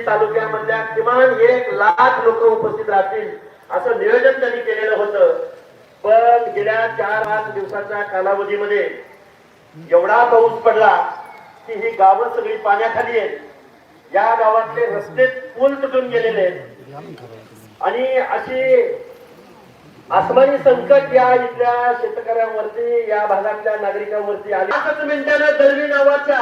आंबोली तालुक्यामधल्या किमान एक लाख लोक उपस्थित राहतील. असं नियोजन त्यांनी केलेलं होतं. पण गेल्या चार पाच दिवसाच्या कालावधीमध्ये एवढा पाऊस पडला की ही गावं सगळी पाण्याखाली आहेत. या गावातले रस्ते पूल तुटून गेलेले आहेत. आणि अशी आसमानी संकट या इथल्या शेतकऱ्यांवरती या भागातल्या नागरिकांवरती आली. पाचच मिनिटानं दळवी नावाच्या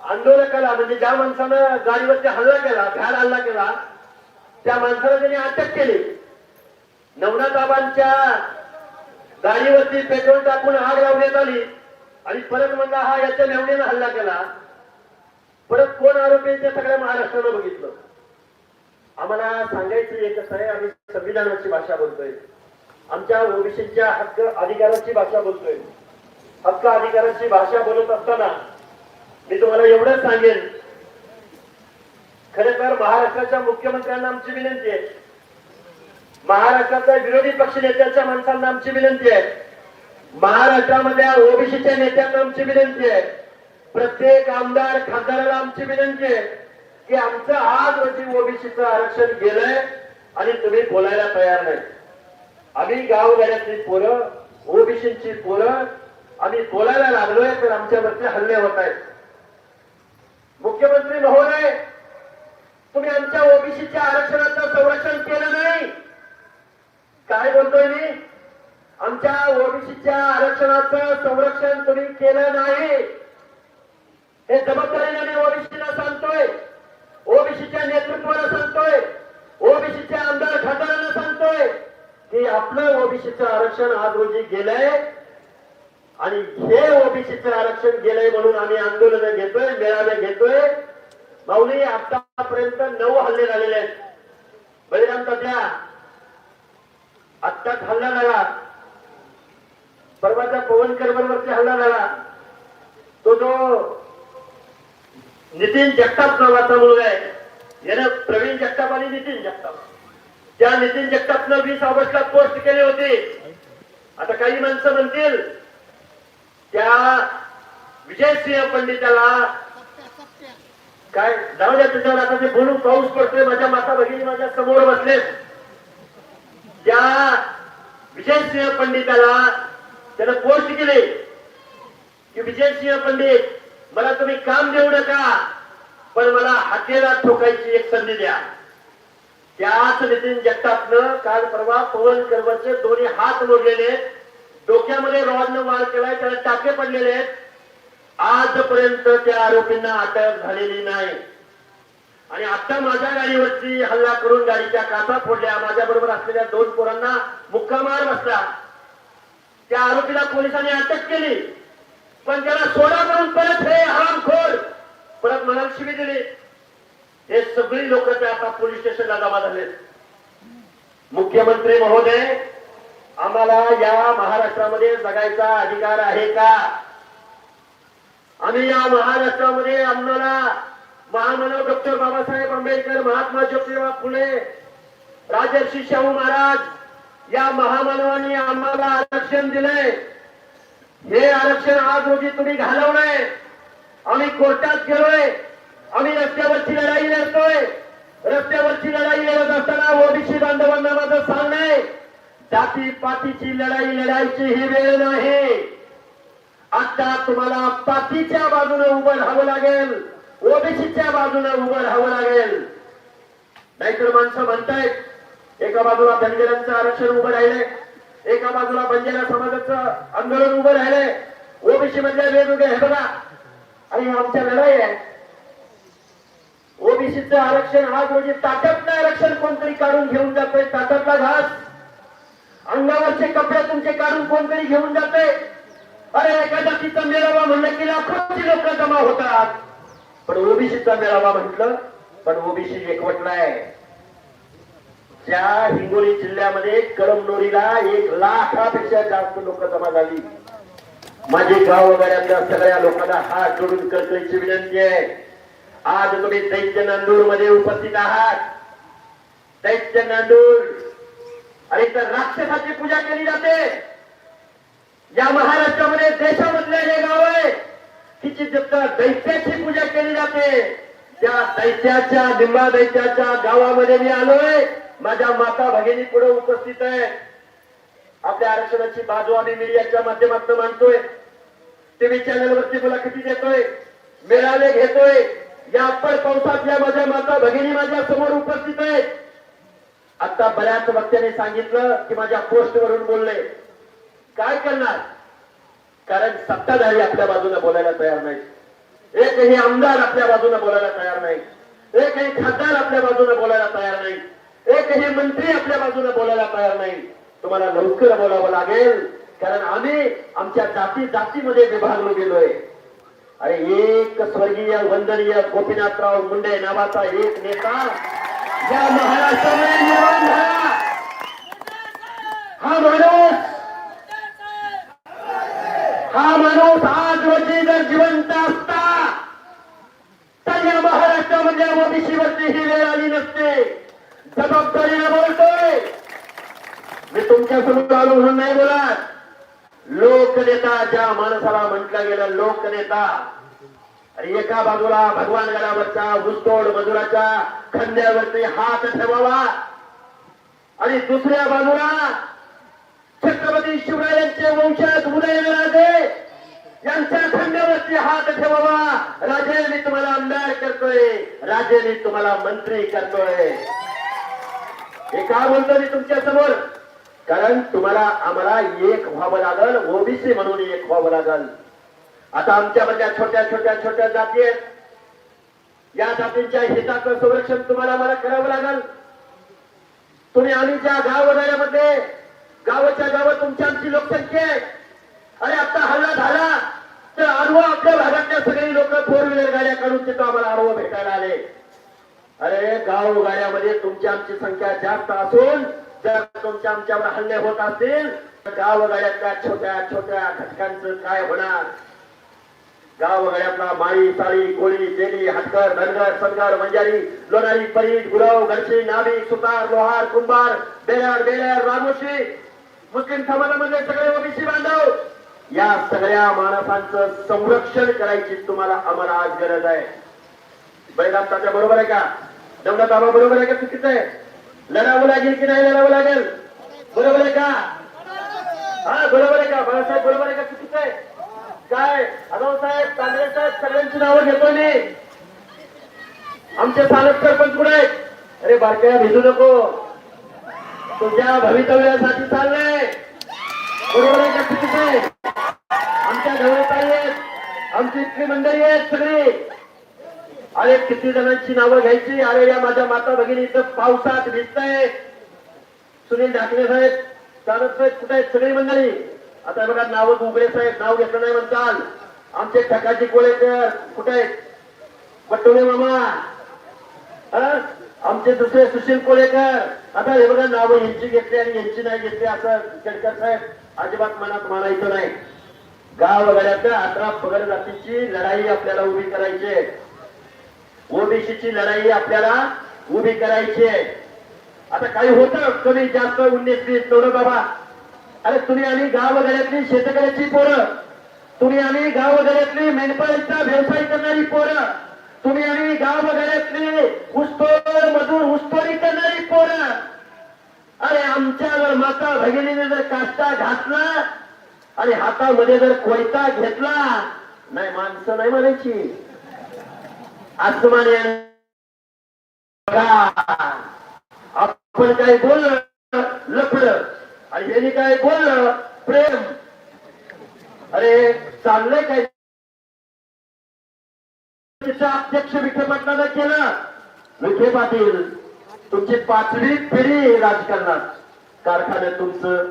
आंदोलकाला म्हणजे ज्या माणसानं गाडीवरती हल्ला केला भ्याड हल्ला केला त्या माणसाला त्यांनी अटक केली. नवनाथाबांच्या गाडीवरती पेट्रोल टाकून आग लावण्यात आली आणि परत म्हणला हा याच्या नेवणीनं हल्ला केला. परत कोण आरोपी ते सगळ्या महाराष्ट्रानं बघितलं. आम्हाला सांगायचं एकच आहे आम्ही संविधानाची भाषा बोलतोय. आमच्या ओबीसीच्या हक्क अधिकाराची भाषा बोलतोय. हक्क अधिकाराची भाषा बोलत असताना मी तुम्हाला एवढंच सांगेन. खरे तर महाराष्ट्राच्या मुख्यमंत्र्यांना आमची विनंती आहे. महाराष्ट्राच्या विरोधी पक्ष नेत्याच्या माणसांना आमची विनंती आहे. महाराष्ट्रामधल्या ओबीसीच्या नेत्यांना आमची विनंती आहे. प्रत्येक आमदार खासदाराला आमची विनंती आहे की आमचं आज रोजी ओबीसीचं आरक्षण गेलंय आणि तुम्ही बोलायला तयार नाही. आम्ही गावगाड्यातली पोरं ओबीसीची पोरं आम्ही बोलायला लागलोय तर आमच्यावरती हल्ले होत आहेत. मुख्यमंत्री महोदय तुम्ही आमच्या ओबीसीच्या आरक्षणाचं संरक्षण केलं नाही. काय बोलतोय मी? आमच्या ओबीसीच्या आरक्षणाचं संरक्षण तुम्ही केलं नाही. हे जबाबदारीने मी ओबीसीला सांगतोय. ओबीसीच्या नेतृत्वाला सांगतोय. ओबीसीच्या आमदार खासदारांना सांगतोय की आपलं ओबीसीचं आरक्षण आज रोजी गेलंय. आणि हे ओबीसीचं आरक्षण गेलंय म्हणून आम्ही आंदोलन घेतोय मेळावे घेतोय. माऊली आतापर्यंत नऊ हल्ले झालेले आहेत. बळीराम तात्या आत्ताच हल्ला झाला. परवाच्या पवनकर बरोबरचा हल्ला झाला. तो जो नितीन जगताप नावाचा मुलगा आहे. यानं प्रवीण जगताप आणि नितीन जगताप. त्या नितीन जगतापनं वीस ऑगस्टला पोस्ट केले होते. आता काही माणसं म्हणतील त्या विजयसिंह पंडिताला काय जाऊ द्या तुझ्यावर आता ते बोलून पाऊस पडतोय माझ्या माता भगिनी माझ्यासमोर बसलेत त्या विजयसिंह पंडिताला त्यानं पोस्ट केले की विजयसिंह पंडित मला तुम्ही काम देऊ नका पण मला हाकेला ठोकायची एक संधी द्या त्याच नितीन जगतापनं काल परवा पवन करवरचे दोन्ही हात मोडलेले आहेत. डोक्यामध्ये रॉडनं वार केलाय त्याला टाके पडलेले आहेत. आजपर्यंत त्या आरोपींना अटक झालेली नाही. आणि आता माझ्या गाडीवरती हल्ला करून गाडीच्या काचा फोडल्या. माझ्या बरोबर असलेल्या दोन पोरांना मुक्कामार बसला. त्या आरोपीला पोलिसांनी अटक केली. पण त्याला सोडा करून परत हे हरामखोर परत मला शिवी दिली. हे सगळी लोक ते आता पोलीस स्टेशनला जमा झाले मुख्यमंत्री महोदय आम्हाला या महाराष्ट्रामध्ये जगायचा अधिकार आहे का? आम्ही या महाराष्ट्रामध्ये आम्हाला महामानव डॉक्टर बाबासाहेब आंबेडकर महात्मा ज्योतिबा फुले राजर्षी शाहू महाराज या महामानवाने आम्हाला आरक्षण दिलंय. हे आरक्षण आज रोजी तुम्ही घालवलंय. आम्ही कोर्टात गेलोय. आम्ही रस्त्यावरची लढाई लढतोय. रस्त्यावरची लढाई लढत असताना ओबीसी बांधवांना माझं सांगणं आहे. जाती पातीची लढाई लढायची ही वेळ नाही. आता तुम्हाला पातीच्या बाजूने उभं राहावं लागेल. ओबीसीच्या बाजूने उभं राहावं लागेल. नाहीतर माणसं म्हणतायत एका बाजूला धनगरांचं आरक्षण उभं राहिले एका बाजूला बंजारा समाजाचं आंदोलन उभं राहिले ओबीसी मधल्या वेगवेगळे हे बघा आणि आमच्या लढाई आहे. ओबीसीचं आरक्षण आज म्हणजे ताटातलं आरक्षण कोणतरी काढून घेऊन जातोय ताटातला घास. अंगावरचे कपडे तुमचे काढून कोणतरी घेऊन जाते. अरे एखादा तिचा मेळावा म्हणलं की लाखोची लोक जमा होतात. पण ओबीसीचा मेळावा म्हटलं पण ओबीसी एकवटलाय ज्या हिंगोली जिल्ह्यामध्ये कळमनोरीला एक लाखापेक्षा जास्त लोक जमा झाली. माझे गाव वगैरेतल्या सगळ्या लोकांना हात जोडून कर्तव्याची विनंती आहे. आज तुम्ही दैत्य नांदूरमध्ये उपस्थित आहात. दैत्य नांदूर आणि तर राक्षसाची पूजा केली जाते. या महाराष्ट्रामध्ये देशामधले हे गाव आहे तिची दैत्याची पूजा केली जाते त्या दैत्याच्या लिंबा दैत्याच्या गावामध्ये मी आलोय. माझ्या माता भगिनी पुढे उपस्थित आहे आपल्या आरक्षणाची बाजू आम्ही मीडियाच्या माध्यमातून मांडतोय. टीव्ही चॅनल वरती मुलाखती देतोय मेळावे घेतोय. या अप्पर पावसातल्या माझ्या माता भगिनी माझ्यासमोर उपस्थित आहेत. आता बऱ्याच वक्त्याने सांगितलं की माझ्या पोस्टवरून बोलले. काय करणार? कारण सत्ताधारी आपल्या बाजूने बोलायला तयार नाही एकही आमदार आपल्या बाजूने बोलायला तयार नाही एकही खासदार आपल्या बाजूने बोलायला तयार नाही एकही मंत्री आपल्या बाजूने बोलायला तयार नाही तुम्हाला लवकर बोलावं लागेल कारण आम्ही आमच्या जाती जातीमध्ये विभागलो गेलोय. अरे एक स्वर्गीय वंदनीय गोपीनाथराव मुंडे नावाचा एक नेता या महाराष्ट्रामध्ये निर्माण झाला. हा माणूस हा माणूस आज रोजी जर जिवंत असता तर या महाराष्ट्रामध्ये ओबीसी वरती ही वेळ आली नसते. जबाबदारीने बोलतोय. मी तुमच्यासमोर आलो म्हणून नाही बोलत. लोकनेता ज्या माणसाला म्हटलं गेलं लोकनेता. आणि एका बाजूला भगवान गडावरचा ऊसतोड मजुराच्या खांद्यावरती हात ठेवावा. आणि दुसऱ्या बाजूला छत्रपती शिवरायांचे वंशज उदयनराजे यांच्या खांद्यावरती हात ठेवावा. राजे मी तुम्हाला आमदार करतोय. राजे मी तुम्हाला मंत्री करतोय. हे का बोलतो मी तुमच्यासमोर? कारण तुम्हाला आम्हाला एक व्हावं लागल ओबीसी म्हणून एक व्हावं लागल. आता आमच्यामधल्या छोट्या छोट्या छोट्या जाती आहेत. या जातींच्या हिताचं संरक्षण तुम्हाला मला करावं लागल. तुम्ही आम्ही ज्या गाव वगैरेमध्ये गावाच्या गावात तुमची आमची लोकसंख्या आहे. अरे आता हल्ला झाला तर अनुभव आपल्या भागातल्या सगळी लोक फोर व्हीलर गाड्या काढून तिथं आम्हाला अनुभव भेटायला आले. अरे गाव गाड्यामध्ये तुमची आमची संख्या जास्त असून जर तुमच्या आमच्यावर हल्ले होत असतील तर गाव गाड्यातल्या छोट्या छोट्या घटकांचं काय होणार? गावगड्यातला माळी साळी कोळी तेली हटकर धनगर सनगर मंजारी लोणारी परीट गुरव गडशी नाभी सुतार लोहार कुंभार बेलर बेलर रामोशी मुस्लिम समाजामधले सगळे ओबीसी बांधव या सगळ्या माणसांचं संरक्षण करायची तुम्हाला आम्हाला आज गरज आहे. बैलांच्या बरोबर आहे का? दौलत बाबा बरोबर आहे का चुकीचं आहे? लढावं लागेल की नाही लढावं लागेल? बरोबर आहे का? हा बरोबर आहे का? बाळासाहेब बरोबर आहे का चुकीचं आहे? काय? आगाव साहेब तांदळे साहेब सगळ्यांची नावं घेतो मी. आमचे स्थानक सरपंच कुठे आहेत? अरे बारक्या भिजू नको. तुझ्या भवितव्यासाठी चाललंय. बरोबर आहे का चुकीच आहे? आमच्या ढवळताई आहेत. आमची इतकी मंडळी आहेत सगळी. अरे किती जणांची नावं घ्यायची? अरे या माझ्या माता भगिनी इथं पावसात भिजताय. सुनील ढाकणे साहेब चालत साहेब कुठे आहेत सगळी मंडळी? आता बघा नाव गुगळे साहेब नाव घेतलं नाही म्हणताल. आमचे ठकाजी कोळेकर कुठे आहेत? बट्टोळे मामा. आमचे दुसरे सुशील कोळेकर. आता हे बघा नाव यांची घेतली आणि यांची नाही घेतली असं केडकर साहेब अजिबात मनात मानायचं नाही. गाव वगैरेच्या अठरा पगड जातीची लढाई आपल्याला उभी करायची आहे. ओबीसीची लढाई आपल्याला उभी करायची आहे. आता काही होतं? कमी जास्त उन्नीस वीस तेवढं बाबा. अरे तुम्ही आम्ही गाव शेतकऱ्याची पोरं. तुम्ही आम्ही गाव मेंढपाळीचा व्यवसाय करणारी पोरं. तुम्ही आम्ही गाव वगैरेतली मधून मजूर करणारी पोरं. अरे आमच्यावर माता भगिनीने जर काष्टा घातला आणि हातामध्ये जर कोयता घेतला नाही माणसं नाही म्हणायची. आसमान आपण काही बोल त्यांनी काय बोललं? प्रेम. अरे चाललंय काय? अध्यक्ष विखे पाटलानं केलं. विखे पाटील तुमची पाचवी पिढी राजकारणात. कारखान्यात तुमचं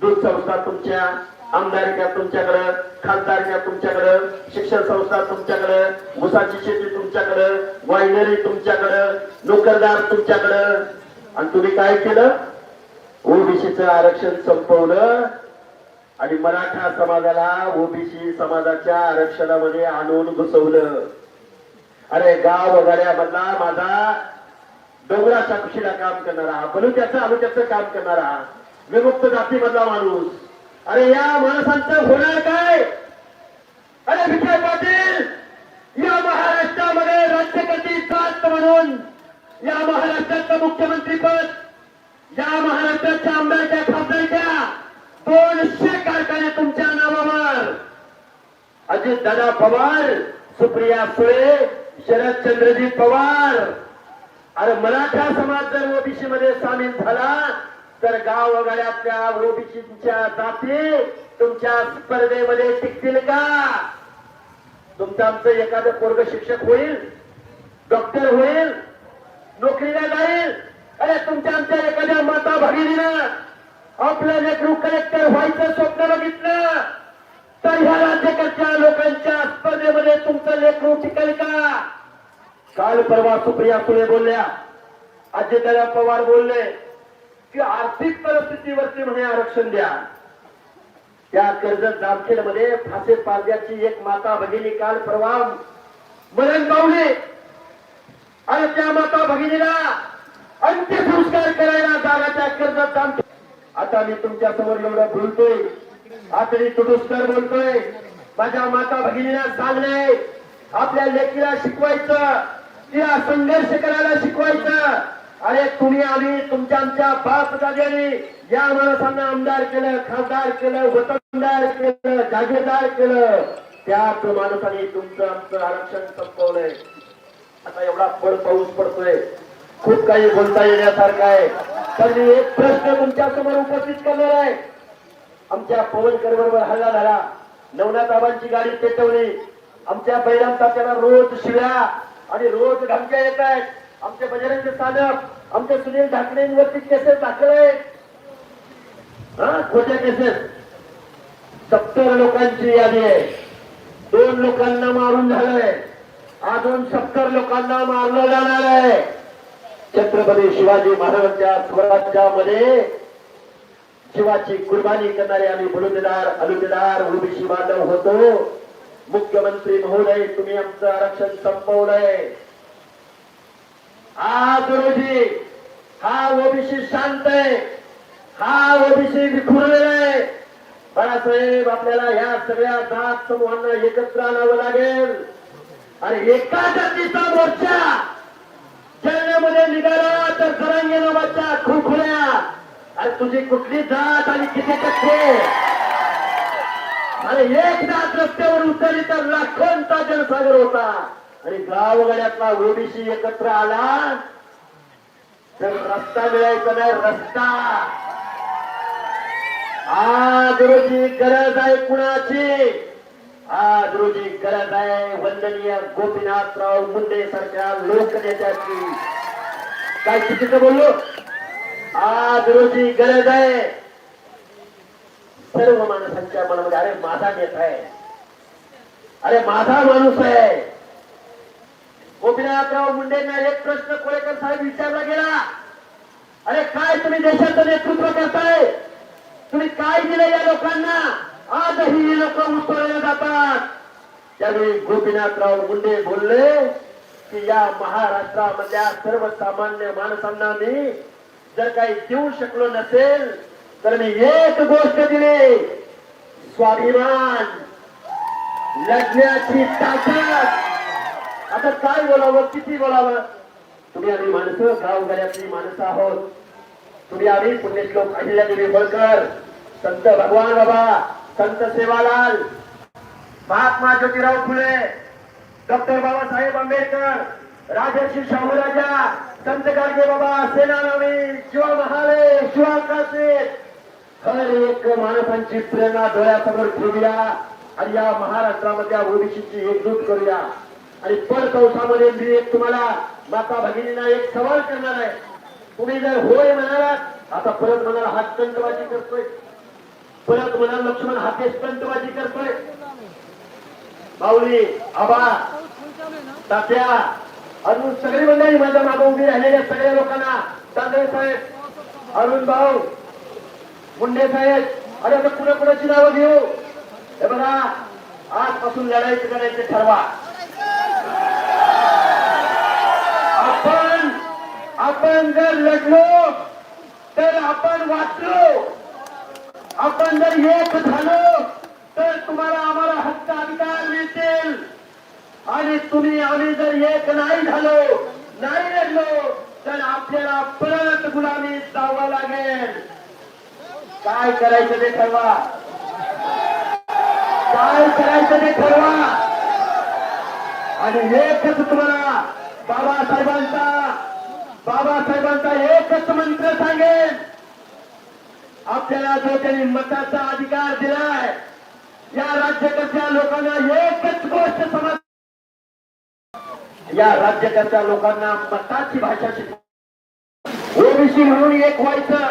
दूध संस्था तुमच्या आमदारक्या तुमच्याकडं खासदारक्या तुमच्याकडं शिक्षण संस्था तुमच्याकडं ऊसाची शेती तुमच्याकडं वायनरी तुमच्याकडं नोकरदार तुमच्याकडं. आणि तुम्ही काय केलं? ओबीसीचं आरक्षण संपवलं आणि मराठा समाजाला ओबीसी समाजाच्या आरक्षणामध्ये आणून घुसवलं. अरे गाव वगैरेमधला माझा डोंगराच्या कुशीला काम करणारा बलुत्याचं अलुत्याचं काम करणारा विमुक्त जातीमधला माणूस. अरे या माणसांचं होणार काय? अरे विखे पाटील या महाराष्ट्रामध्ये राज्यकर्ती नात म्हणून या महाराष्ट्राचं मुख्यमंत्री पद या महाराष्ट्राच्या आमदारच्या खासदारच्या दोनशे कारखाने तुमच्या नावावर. अजित दादा पवार सुप्रिया सुळे शरदचंद्रजी पवार. अरे मराठा समाज जर ओबीसी मध्ये सामील झाला तर गाव वगळ्यातल्या ओबीसीच्या जाती तुमच्या स्पर्धेमध्ये टिकतील का? तुमचं आमचं एखादं पोरग शिक्षक होईल डॉक्टर होईल नोकरीला जाईल अरे तुमच्या आमच्या एखाद्या माता भगिनीनं आपलं लेकरू कलेक्टर व्हायचं स्वप्न बघितलं तर ह्या राज्यकरच्या लोकांच्या स्पर्धेमध्ये तुमचं लेकरू टिकेल का? काल परवा सुप्रिया सुळे बोलल्या अजितदादा पवार बोलले की आर्थिक परिस्थितीवरती म्हणे आरक्षण द्या. त्या कर्जत जामखेडमध्ये फासे पारद्याची एक माता भगिनी काल परवा मरण पावली. आणि त्या माता भगिनीला अंत्यसंस्कार करायला जागाच्या कर्जात सांगतो आता मी तुमच्यासमोर एवढं बोलतोय. मी तुडुस्कर बोलतोय. माझ्या माता भगिनीला सांगणे आपल्या लेकीला शिकवायचं. तिला संघर्ष करायला शिकवायचं. अरे तुम्ही आम्ही तुमच्या आमच्या बाप दाद्याने या माणसांना आमदार केलं खासदार केलं वतनदार केलं जागीरदार केलं. त्याच माणसाने तुमचं आमचं आरक्षण संपवलंय. आता एवढा पड पाऊस पडतोय. खूप काही बोलता येण्यासारखं आहे. पण मी एक प्रश्न तुमच्यासमोर उपस्थित करणार आहे. आमच्या पवनकर बरोबर हल्ला झाला. नवनाथाबांची गाडी पेटवली. आमच्या बैराम तात्याला रोज शिव्या आणि रोज धमक्या येत आहेत. आमचे बजरंग साधक आमचे सुनील ढाकणेंवरती केसेस दाखल आहेत. हा? खोट्या केसेस? सत्तर लोकांची यादी आहे. दोन लोकांना मारून झालंय. अजून सत्तर लोकांना मारलं जाणार आहे. छत्रपती शिवाजी महाराजांच्या स्वराज्यामध्ये शिवाची कुर्बानी करणारे आम्ही बलुतेदार अलुतेदार ओबीसी बांधव होतो. मुख्यमंत्री महोदय तुम्ही आमचं आरक्षण संपवलंय. आज रोजी हा ओबीसी शांत आहे. हा ओबीसी विखुरलेला आहे. बाळासाहेब आपल्याला ह्या सगळ्या जात समूहांना एकत्र आणावं लागेल. आणि एका जातीचा मोर्चा जळण्यामध्ये निघाला तर सरांगी नावाच्या खुरखुऱ्या. अरे तुझी कुठली जात आणि किती टक्के? अरे एक जात रस्त्यावर उतरली तर लाखोंचा जनसागर होता. आणि गावगड्यातला ओबीसी एकत्र आला तर रस्ता मिळायचा नाही रस्ता. आज रोजी गरज आहे कुणाची? आज रोजी गरज आहे वंदनीय गोपीनाथराव मुंडे सारख्या लोकनेत्याची. काय चुकीचं बोललो? आज रोजी गरज आहे. सर्व माणसांच्या मनामध्ये अरे माझा नेता आहे. अरे माझा माणूस आहे. गोपीनाथराव मुंडेंना एक प्रश्न कोळेकर साहेब विचारला गेला. अरे काय तुम्ही देशाचं नेतृत्व करताय? तुम्ही काय दिलं या लोकांना? आजही लोक उतरले जातात. त्यावेळी गोपीनाथराव मुंडे बोलले की या महाराष्ट्रामधल्या सर्वसामान्य माणसांना मी जर काही देऊ शकलो नसेल तर मी एक गोष्ट दिली. स्वाभिमान लढण्याची ताकद. आता काय बोलावं किती बोलावं? तुम्ही आम्ही माणसं गावगाड्यातली माणसं आहोत. तुम्ही आम्ही पुण्यश्लोक अहिल्यादेवी होळकर संत भगवान बाबा संत सेवालाल महात्मा ज्योतिराव फुले डॉक्टर बाबासाहेब आंबेडकर राजर्षी शाहू राजा संत गाडगे बाबा सेनानावी शिवा महाले शिवा कासे हर एक माणसांची प्रेरणा डोळ्यासमोर ठेवूया आणि या महाराष्ट्रामधल्या ओबीसीची एकजूट करूया. आणि पर कौसामध्ये मी एक तुम्हाला माता भगिनींना एक सवाल करणार आहे. तुम्ही जर होय म्हणालात आता परत म्हणाला हात स्टंटबाजी करतोय. परत म्हणाल लक्ष्मण हाते स्टंटबाजी करतोय. माऊली आबा तात्या अजून सगळी मंडळी माझ्या मागे उभी राहिलेल्या सगळ्या लोकांना तांदळे साहेब अरुण भाऊ मुंडे साहेब अरे आपण कुणा कुणाची नावं घेऊ? हे बघा आजपासून लढायचं करायचं ठरवा. आपण आपण जर लढलो तर आपण वाचलो. आपण जर एक झालो तर तुम्हाला आम्हाला हक्क अधिकार मिळतील. आणि तुम्ही आम्ही जर एक नाही झालो नाही रडलो तर आपल्याला परत गुलामी जावं लागेल. काय करायचं ते ठरवा. काय करायचं ते ठरवा. आणि एकच तुम्हाला बाबासाहेबांचा बाबासाहेबांचा एकच मंत्र सांगेन. आपल्याला जो त्यांनी मताचा अधिकार दिलाय या राज्यकर्त्या लोकांना एकच गोष्ट समज या राज्यकर्त्या लोकांना मताची भाषा शिक ओबीसी म्हणून एक व्हायचं.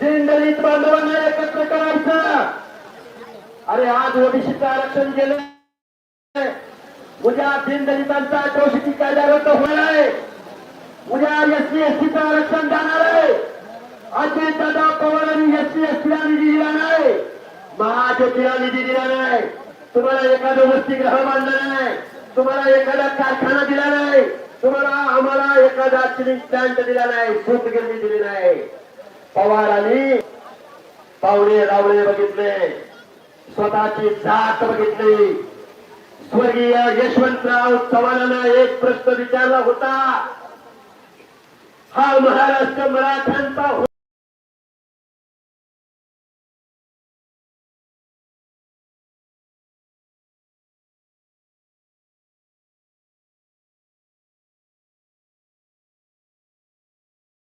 दीनदलित बांधवांना एकत्र करायचं. अरे आज ओबीसीचं आरक्षण गेलं. उद्या दीनदलितांचा अट्रॉसिटी कायदा रद्द होणार आहे. उद्या एस सी एस टीचं आरक्षण जाणार आहे. अजित दादा पवारांनी एस सी एस टीला निधी दिला नाही. महाज्योतीला निधी दिला नाही. तुम्हाला एखादं वसतिगृह बांधला नाही. तुम्हाला एखादा कारखाना दिला नाही तुम्हाला आम्हाला एखादा सिलिंग प्लांट दिला नाही सूतगिरणी दिली नाही. पवारांनी पावले रावळे बघितले स्वतःची जात बघितली. स्वर्गीय यशवंतराव चव्हाणांना एक प्रश्न विचारला होता. हा महाराष्ट्र मराठ्यांचा